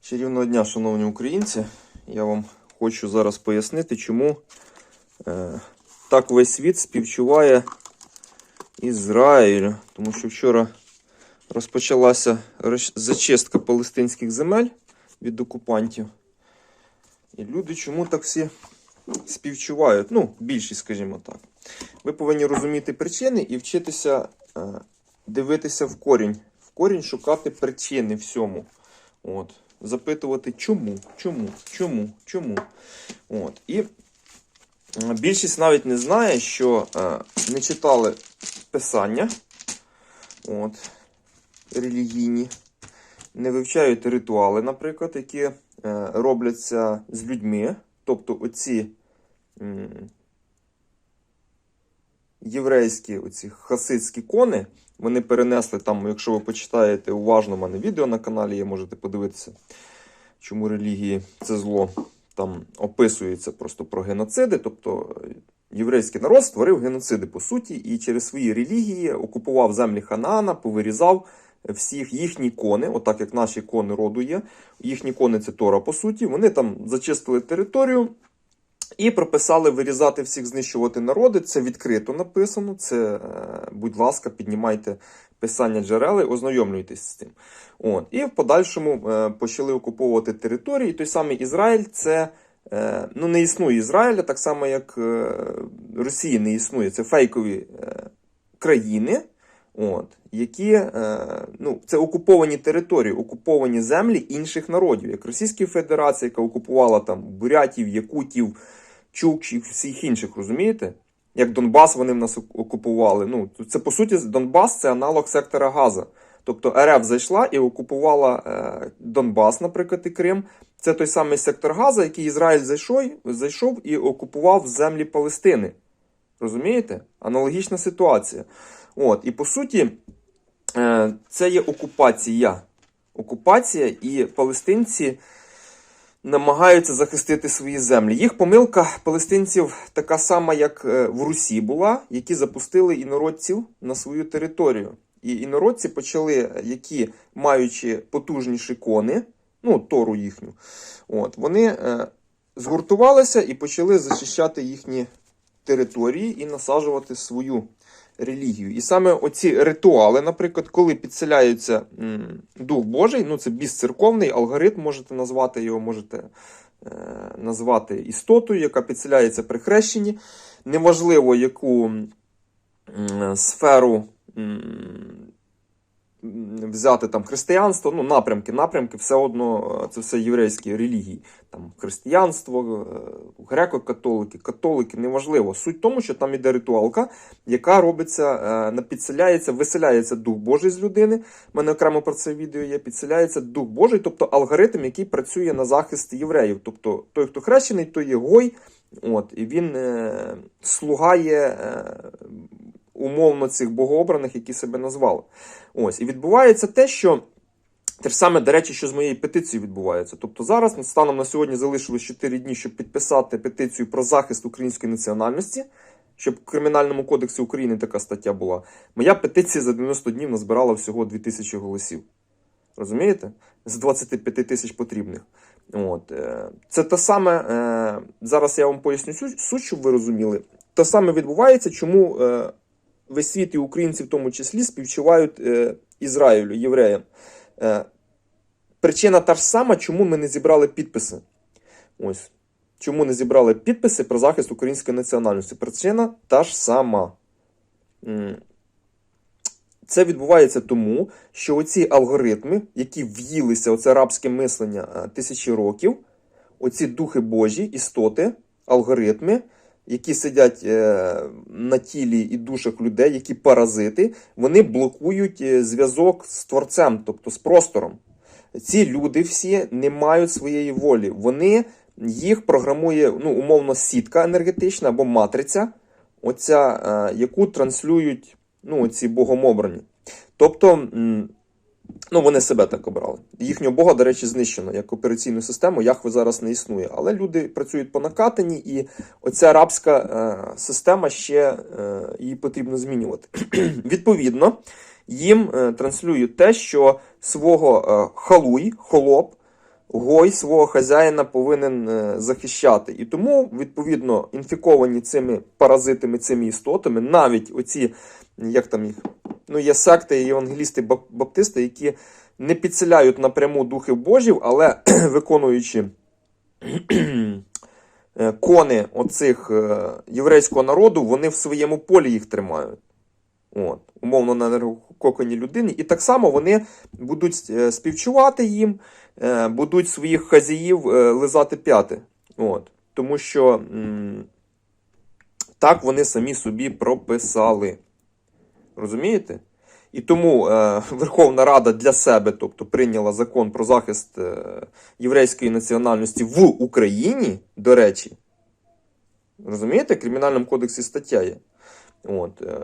Чарівного дня, шановні українці. Я вам хочу зараз пояснити, чому е, так весь світ співчуває Ізраїлю. Тому що вчора розпочалася зачистка палестинських земель від окупантів. І люди чому так всі співчувають? Ну, більшість, скажімо так. Ви повинні розуміти причини і вчитися е, дивитися в корінь. В корінь шукати причини всьому. От. Запитувати, чому, чому, чому, чому. От. І більшість навіть не знає, що е, не читали писання от, релігійні, не вивчають ритуали, наприклад, які е, робляться з людьми. Тобто оці єврейські оці хасидські кони, вони перенесли там, якщо ви почитаєте уважно в мене відео на каналі, є, можете подивитися, чому релігії це зло. Там описується просто про геноциди. Тобто е, єврейський народ створив геноциди по суті, і через свої релігії окупував землі Ханаана, повирізав всіх їхні кони, отак як наші кони роду є. Їхні кони це Тора, по суті. Вони там зачистили територію. І прописали вирізати всіх, знищувати народи. Це відкрито написано. Це, е, будь ласка, піднімайте писання джерели, ознайомлюйтесь з цим. От. І в подальшому е, почали окуповувати території. Той самий Ізраїль це е, ну, не існує Ізраїля, так само як Росії не існує. Це фейкові країни. От, які е, ну, це окуповані території, окуповані землі інших народів, як Російська Федерація, яка окупувала там бурятів, якутів, чукчів, всіх інших, розумієте? Як Донбас вони в нас окупували. Ну, це по суті Донбас це аналог сектора Газа. Тобто РФ зайшла і окупувала е, Донбас, наприклад, і Крим. Це той самий сектор Газа, який Ізраїль зайшов, зайшов і окупував землі Палестини. Розумієте? Аналогічна ситуація. От, і по суті, е, це є окупація. Окупація, і палестинці намагаються захистити свої землі. Їх помилка палестинців така сама, як е, в Русі була, які запустили інородців на свою територію. І інородці почали, які маючи потужніші кони, ну, тору їхню, от, вони е, згуртувалися і почали зачищати їхні території і насаджувати свою релігію. І саме оці ритуали, наприклад, коли підселяється Дух Божий, ну це безцерковний алгоритм, можете назвати його, можете е, назвати істотою, яка підселяється при хрещенні. Неважливо, яку е, сферу взяти там християнство, ну, напрямки, напрямки, все одно е, це все єврейські релігії. Там християнство, е, греко-католики, католики, неважливо. Суть в тому, що там іде ритуалка, яка робиться, е, підселяється, виселяється Дух Божий з людини. У мене окремо про це відео є. Підселяється Дух Божий, тобто алгоритм, який працює на захист євреїв. Тобто той, хто хрещений, той є гой. От, і він е, слугає е, умовно цих богообраних, які себе назвали. Ось, і відбувається те, що те ж саме, до речі, що з моєю петицією відбувається. Тобто зараз станом на сьогодні залишилось 4 дні, щоб підписати петицію про захист української національності, щоб в Кримінальному кодексі України така стаття була. Моя петиція за 90 днів назбирала всього 2000 голосів. Розумієте? З 25 тисяч потрібних. От. е, Це те саме, е, зараз я вам поясню суть, суть, щоб ви розуміли. Те саме відбувається, чому е, весь світ і українці в тому числі співчувають е, Ізраїлю, євреям. Е, причина та ж сама, чому ми не зібрали підписи. Ось. Чому не зібрали підписи про захист української національності? Причина та ж сама. Це відбувається тому, що оці алгоритми, які в'їлися, оце рабське мислення е, тисячі років, оці духи Божі, істоти, алгоритми, які сидять е, на тілі і душах людей, які паразити, вони блокують е, зв'язок з творцем, тобто з простором. Ці люди всі не мають своєї волі. Вони їх програмує ну, умовно сітка енергетична або матриця, оця, е, яку транслюють ну, ці богомобрані. Тобто, ну, вони себе так обрали. Їхнього Бога, до речі, знищено як операційну систему. Яхве зараз не існує. Але люди працюють по накатанні, і оця рабська е, система ще е, її потрібно змінювати. Відповідно, їм е, транслюють те, що свого е, халуй, холоп, Гой свого хазяїна повинен е, захищати. І тому, відповідно, інфіковані цими паразитами, цими істотами, навіть оці, як там їх, ну, є секти і євангелісти, баптисти, які не підселяють напряму духів Божів, але виконуючи е, кони оцих е, єврейського народу, вони в своєму полі їх тримають. От, умовно на енергококоні людини. І так само вони будуть е, співчувати їм, будуть своїх хазяїв е, лизати п'яти. От, тому що так вони самі собі прописали. Розумієте? І тому е, Верховна Рада для себе, тобто, прийняла закон про захист е, єврейської національності в Україні, до речі. Розумієте, в Кримінальному кодексі стаття є. От, е,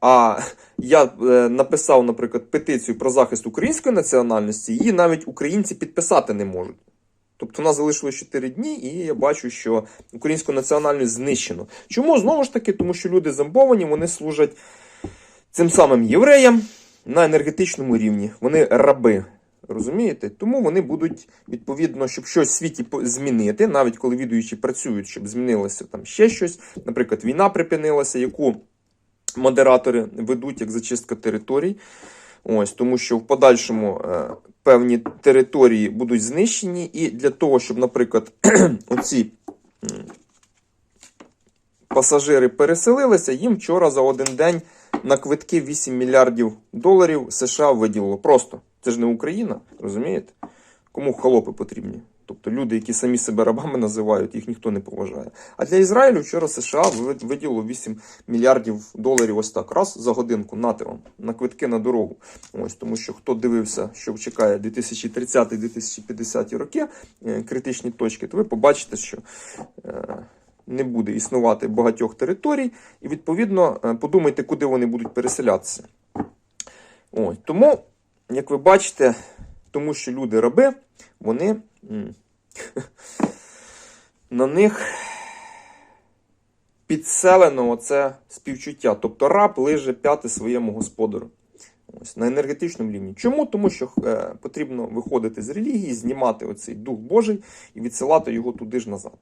а я е, написав, наприклад, петицію про захист української національності, її навіть українці підписати не можуть. Тобто нас залишилось 4 дні, і я бачу, що українську національність знищено. Чому? Знову ж таки, тому що люди зомбовані, вони служать цим самим євреям на енергетичному рівні. Вони раби. Розумієте? Тому вони будуть, відповідно, щоб щось в світі змінити, навіть коли відуючі працюють, щоб змінилося там ще щось. Наприклад, війна припинилася, яку модератори ведуть як зачистка територій. Ось, тому що в подальшому е, певні території будуть знищені, і для того, щоб, наприклад, оці пасажири переселилися, їм вчора за один день на квитки 8 мільярдів доларів США виділило. Просто це ж не Україна, розумієте? Кому холопи потрібні? Тобто люди, які самі себе рабами називають, їх ніхто не поважає. А для Ізраїлю вчора США ви- виділило 8 мільярдів доларів ось так. Раз за годинку нате вам на квитки на дорогу. Ось тому, що хто дивився, що чекає 2030-2050 роки, е, критичні точки, то ви побачите, що е, не буде існувати багатьох територій, і відповідно е, подумайте, куди вони будуть переселятися. Ось тому, як ви бачите, тому що люди раби, вони на них підселено оце співчуття. Тобто раб лиже п'яти своєму господарю. Ось, на енергетичному рівні. Чому? Тому що е, потрібно виходити з релігії, знімати оцей Дух Божий і відсилати його туди ж назад.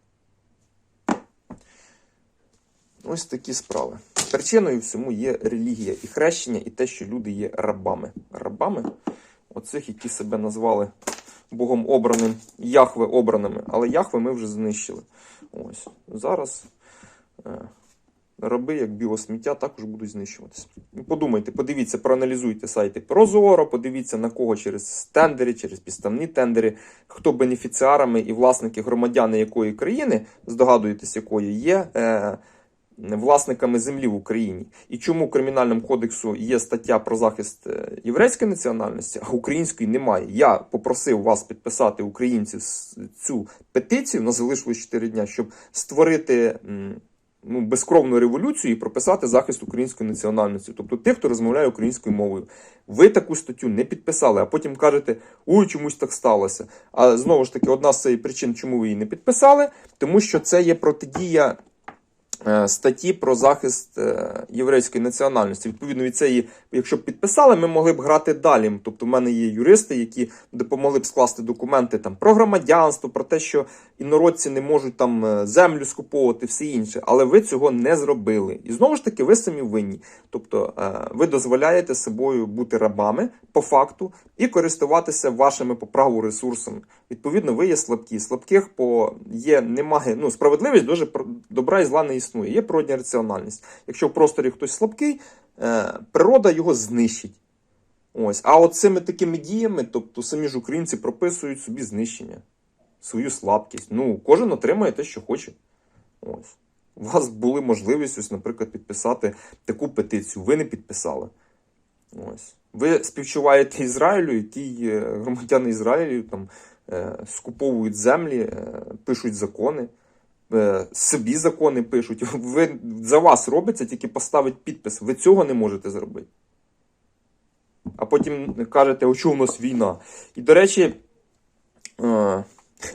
Ось такі справи. Причиною всьому є релігія і хрещення, і те, що люди є рабами. Рабами оцих, які себе назвали Богом обраним, Яхве обраними. Але Яхве ми вже знищили. Ось. Зараз е, раби, як біосміття, також будуть знищуватися. Ну, Подумайте, подивіться, проаналізуйте сайти Прозоро, подивіться на кого через тендери, через підставні тендери, хто бенефіціарами і власники громадяни якої країни, здогадуєтесь, якої є. Е, власниками землі в Україні. І чому в Кримінальному кодексу є стаття про захист е, єврейської національності, а української немає. Я попросив вас підписати українців цю петицію, на залишилось 4 дня, щоб створити ну, безкровну революцію і прописати захист української національності, тобто тих, хто розмовляє українською мовою. Ви таку статтю не підписали, а потім кажете, ой, чомусь так сталося. А знову ж таки, одна з причин, чому ви її не підписали, тому що це є протидія статті про захист е, єврейської національності. Відповідно від цієї, якщо б підписали, ми могли б грати далі. Тобто, в мене є юристи, які допомогли б скласти документи там про громадянство, про те, що інородці не можуть там е, землю скуповувати, все інше. Але ви цього не зробили. І знову ж таки, ви самі винні. Тобто, е, ви дозволяєте собою бути рабами по факту і користуватися вашими по праву ресурсами. Відповідно, ви є слабкі. Слабких по є немає. Ну, справедливість дуже добра і зла не існує. Є природня раціональність. Якщо в просторі хтось слабкий, е, природа його знищить. Ось. А от цими такими діями, тобто самі ж українці прописують собі знищення, свою слабкість. Ну, кожен отримає те, що хоче. Ось. У вас були можливість, ось, наприклад, підписати таку петицію. Ви не підписали. Ось. Ви співчуваєте Ізраїлю, і ті е, громадяни Ізраїлю там е, скуповують землі, пишуть закони, собі закони пишуть. Ви, за вас робиться тільки поставить підпис. Ви цього не можете зробити. А потім кажете, о чому у нас війна. І, до речі, е,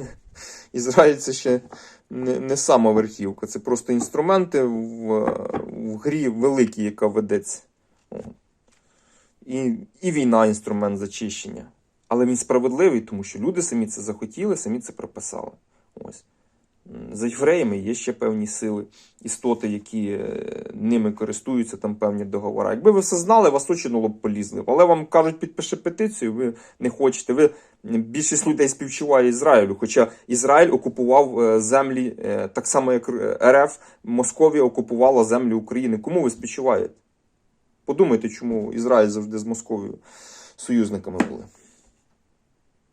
Ізраїль це ще не, не сама верхівка, це просто інструменти в, в грі великій, яка ведеться. І, і війна інструмент зачищення. Але він справедливий, тому що люди самі це захотіли, самі це прописали. Ось. За євреями є ще певні сили, істоти, які е, ними користуються, там певні договори. Якби ви все знали, вас очі на лоб полізли. Але вам кажуть, підпиши петицію, ви не хочете. Ви більшість людей співчуває Ізраїлю, хоча Ізраїль окупував е, землі е, так само, як РФ, Московія окупувала землі України. Кому ви співчуваєте? Подумайте, чому Ізраїль завжди з Московією союзниками були.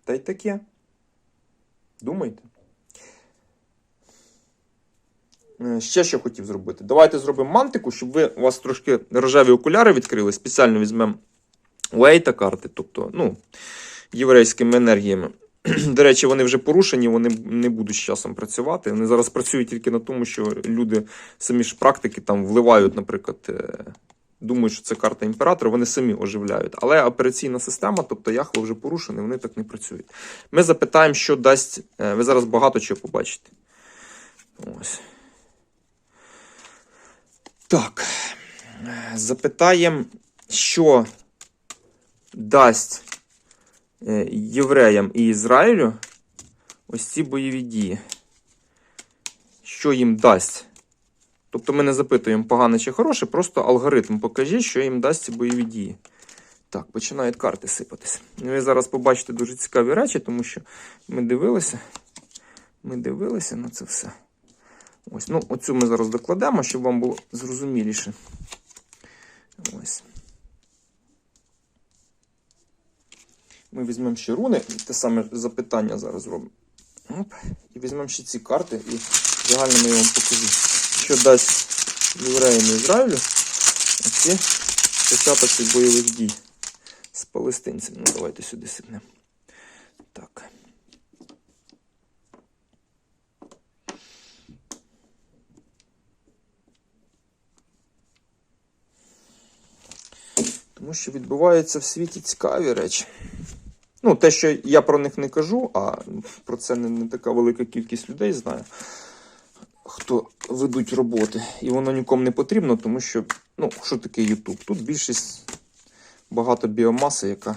Та й таке. Думайте. Е, Ще що хотів зробити. Давайте зробимо мантику, щоб ви, у вас трошки рожеві окуляри відкрили. Спеціально візьмемо Уейта карти, тобто, ну, єврейськими енергіями. До речі, вони вже порушені, вони не будуть з часом працювати. Вони зараз працюють тільки на тому, що люди самі ж практики там вливають, наприклад, е, думають, що це карта імператора, вони самі оживляють. Але операційна система, тобто Яхва вже порушена, вони так не працюють. Ми запитаємо, що дасть. е, Ви зараз багато чого побачите. Ось. Так. Запитаємо, що дасть е, євреям і Ізраїлю ось ці бойові дії. Що їм дасть? Тобто ми не запитуємо, погане чи хороше, просто алгоритм покажіть, що їм дасть ці бойові дії. Так, починають карти сипатися. Ви зараз побачите дуже цікаві речі, тому що ми дивилися. Ми дивилися на це все. Ось, ну, оцю ми зараз докладемо, щоб вам було зрозуміліше. Ось. Ми візьмемо ще руни, те саме запитання зараз зробимо. Оп. І візьмемо ще ці карти і загально я вам покажу, що дасть євреям і Ізраїлю оці початок бойових дій з палестинцями. Ну, давайте сюди сипнемо. Так. Тому що відбуваються в світі цікаві речі. Ну, те, що я про них не кажу, а про це не, не така велика кількість людей знає, хто ведуть роботи. І воно нікому не потрібно, тому що, ну, що таке YouTube? Тут більшість багато біомаси, яка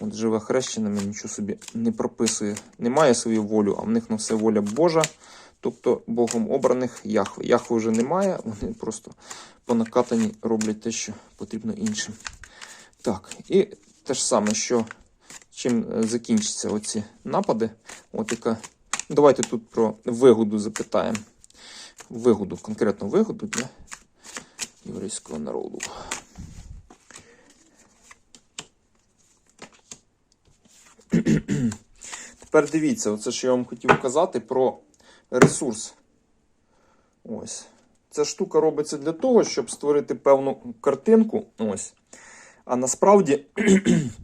от живе хрещеними, нічого собі не прописує. Не має свою волю, а в них на все воля Божа. Тобто Богом обраних Яхве. Яхве вже немає, вони просто по накатані роблять те, що потрібно іншим. Так, і те ж саме, що чим е, закінчаться оці напади. От яка. Давайте тут про вигоду запитаємо. Вигоду, конкретну вигоду для єврейського народу. Тепер дивіться, оце що я вам хотів казати про ресурс. Ось. Ця штука робиться для того, щоб створити певну картинку. Ось. А насправді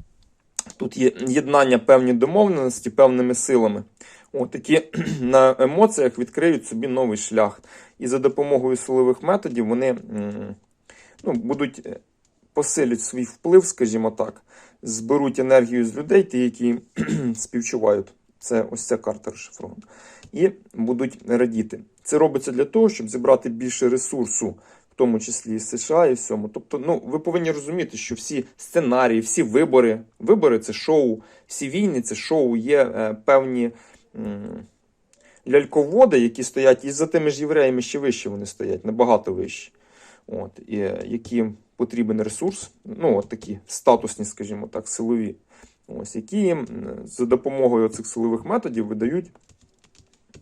тут є єднання певні домовленості певними силами, от, які на емоціях відкриють собі новий шлях. І за допомогою силових методів вони ну, будуть е, посилять свій вплив, скажімо так, зберуть енергію з людей, ті, які співчувають. Це ось ця карта розшифрована. І будуть радіти. Це робиться для того, щоб зібрати більше ресурсу, в тому числі і США, і всьому. Тобто, ну, ви повинні розуміти, що всі сценарії, всі вибори, вибори це шоу, всі війни це шоу, є е, певні м, ляльководи, які стоять і за тими ж євреями ще вище вони стоять, набагато вище. От, і, е, яким потрібен ресурс, ну, от такі статусні, скажімо так, силові, ось, які за допомогою цих силових методів видають,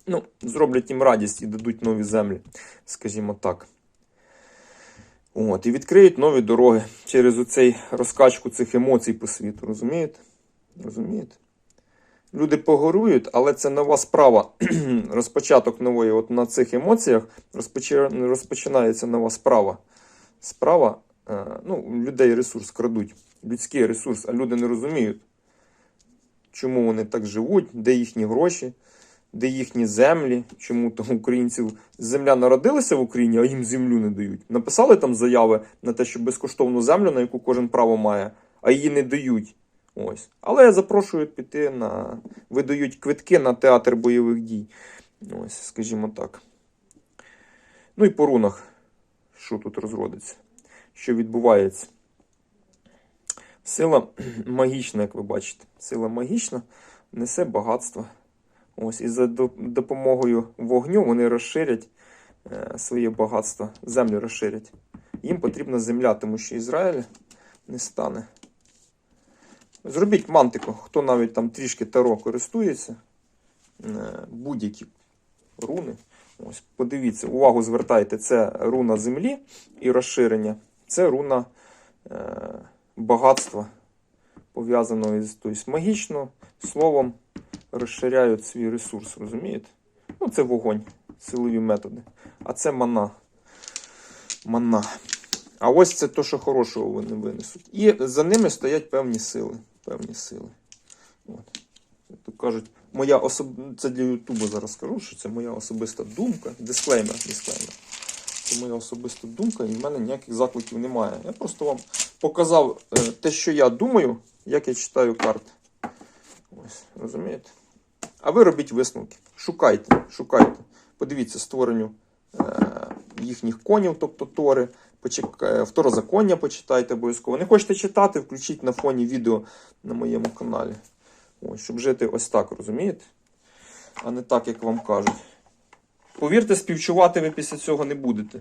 ну, зроблять їм радість і дадуть нові землі, скажімо так. От, і відкриють нові дороги через оцей розкачку цих емоцій по світу. Розумієте? Розумієте? Люди погорують, але це нова справа. Розпочаток нової. От на цих емоціях розпочинається нова справа. Справа, е, ну, людей ресурс крадуть, людський ресурс, а люди не розуміють, чому вони так живуть, де їхні гроші, де їхні землі, чому там українців земля народилася в Україні, а їм землю не дають. Написали там заяви на те, що безкоштовну землю, на яку кожен право має, а її не дають. Ось. Але запрошують піти на. видають квитки на театр бойових дій. Ось, скажімо так. Ну і по рунах, що тут розродиться, що відбувається. Сила магічна, як ви бачите. Сила магічна несе багатство. Ось, і за допомогою вогню вони розширять е, своє багатство, землю розширять. Їм потрібна земля, тому що Ізраїль не стане. Зробіть мантику, хто навіть там трішки таро користується, е, будь-які руни. Ось, подивіться, увагу звертайте, це руна землі і розширення. Це руна е, багатства, пов'язаного із тобто, магічно словом розширяють свій ресурс, розумієте? Ну, це вогонь, силові методи. А це мана. Мана. А ось це то, що хорошого вони винесуть. І за ними стоять певні сили. Певні сили. От. Тут кажуть, моя особ... це для Ютубу зараз скажу, що це моя особиста думка. Дисклеймер, дисклеймер. Це моя особиста думка, і в мене ніяких закликів немає. Я просто вам показав е, те, що я думаю, як я читаю карти. Ось, розумієте? А ви робіть висновки. Шукайте, шукайте. Подивіться створенню е, їхніх конів, тобто тори. Е, Второзаконня почитайте обов'язково. Не хочете читати, включіть на фоні відео на моєму каналі. Ось, щоб жити ось так, розумієте? А не так, як вам кажуть. Повірте, співчувати ви після цього не будете.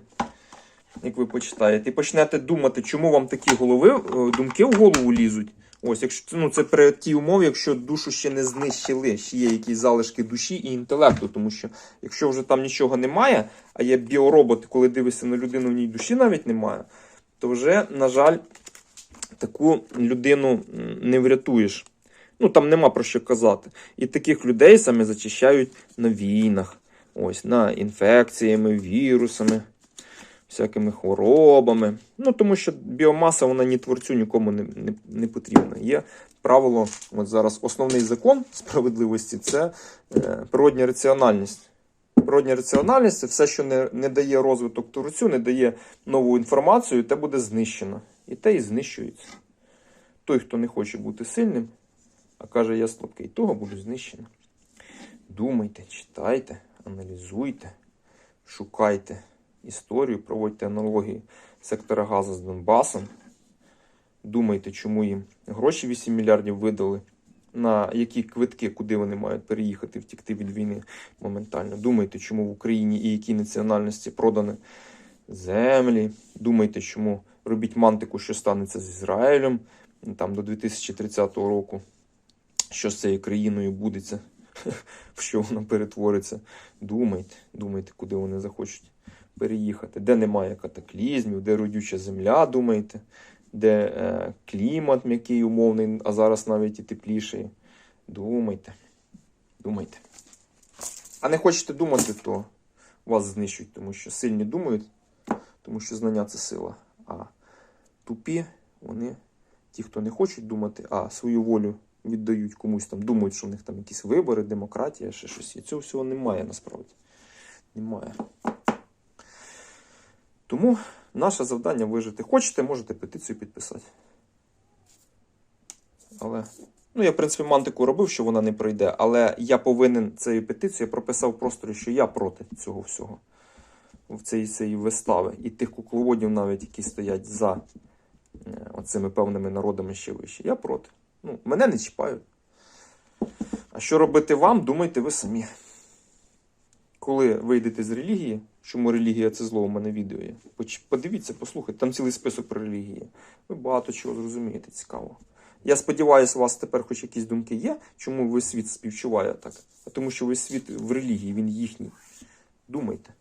Як ви почитаєте, і почнете думати, чому вам такі голови, е, думки в голову лізуть. Ось, якщо ну, це при тій умові, якщо душу ще не знищили, ще є якісь залишки душі і інтелекту. Тому що якщо вже там нічого немає, а є біоробот, коли дивишся на людину, в ній душі навіть немає, то вже, на жаль, таку людину не врятуєш. Ну там нема про що казати. І таких людей саме зачищають на війнах, ось на інфекціями, вірусами, всякими хворобами. Ну тому що біомаса вона ні творцю нікому не, не, не потрібна. Є правило, от зараз основний закон справедливості це е, природня раціональність. Природня раціональність це все, що не, не дає розвиток творцю, не дає нову інформацію, те буде знищено. І те і знищується. Той, хто не хоче бути сильним, а каже, я слабкий, того буду знищено. Думайте, читайте, аналізуйте, шукайте історію, проводьте аналогії сектора газу з Донбасом. Думайте, чому їм гроші 8 мільярдів видали, на які квитки, куди вони мають переїхати, втікти від війни моментально. Думайте, чому в Україні і які національності продані землі. Думайте, чому робіть мантику, що станеться з Ізраїлем там до 2030 року що з цією країною будеться, в що вона перетвориться. Думайте, думайте, куди вони захочуть переїхати, де немає катаклізмів, де родюча земля, думайте, де е, клімат м'який, умовний, а зараз навіть і тепліший. Думайте, думайте. А не хочете думати, то вас знищують, тому що сильні думають, тому що знання це сила. А тупі, вони, ті, хто не хочуть думати, а свою волю віддають комусь там, думають, що в них там якісь вибори, демократія, ще щось. І цього всього немає насправді. Немає. Тому наше завдання вижити. Хочете, можете петицію підписати. Але. Ну, я, в принципі, мантику робив, що вона не пройде, але я повинен цією петицією я прописав просторі, що я проти цього всього. В цієї, цієї вистави. І тих кукловодів, навіть, які стоять за е, оцими певними народами ще вище. Я проти. Ну, мене не чіпають. А що робити вам, думайте ви самі. Коли вийдете з релігії, чому релігія це зло, у мене відео є. Подивіться, послухайте, там цілий список про релігії. Ви багато чого зрозумієте, цікаво. Я сподіваюся, у вас тепер хоч якісь думки є, чому весь світ співчуває так. А тому що весь світ в релігії, він їхній. Думайте.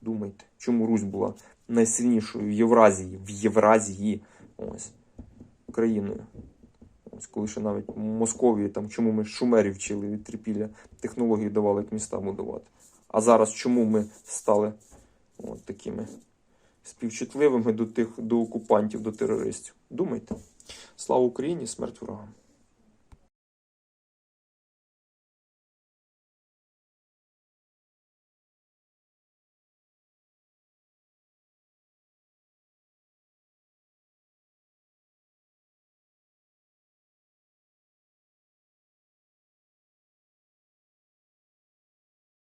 Думайте, чому Русь була найсильнішою в Євразії, в Євразії, ось, країною. Ось коли ще навіть Московії, там, чому ми шумерів вчили від трипілля, технології давали, як міста будувати. А зараз чому ми стали от, такими співчутливими до тих до окупантів, до терористів? Думайте. Слава Україні, смерть ворогам!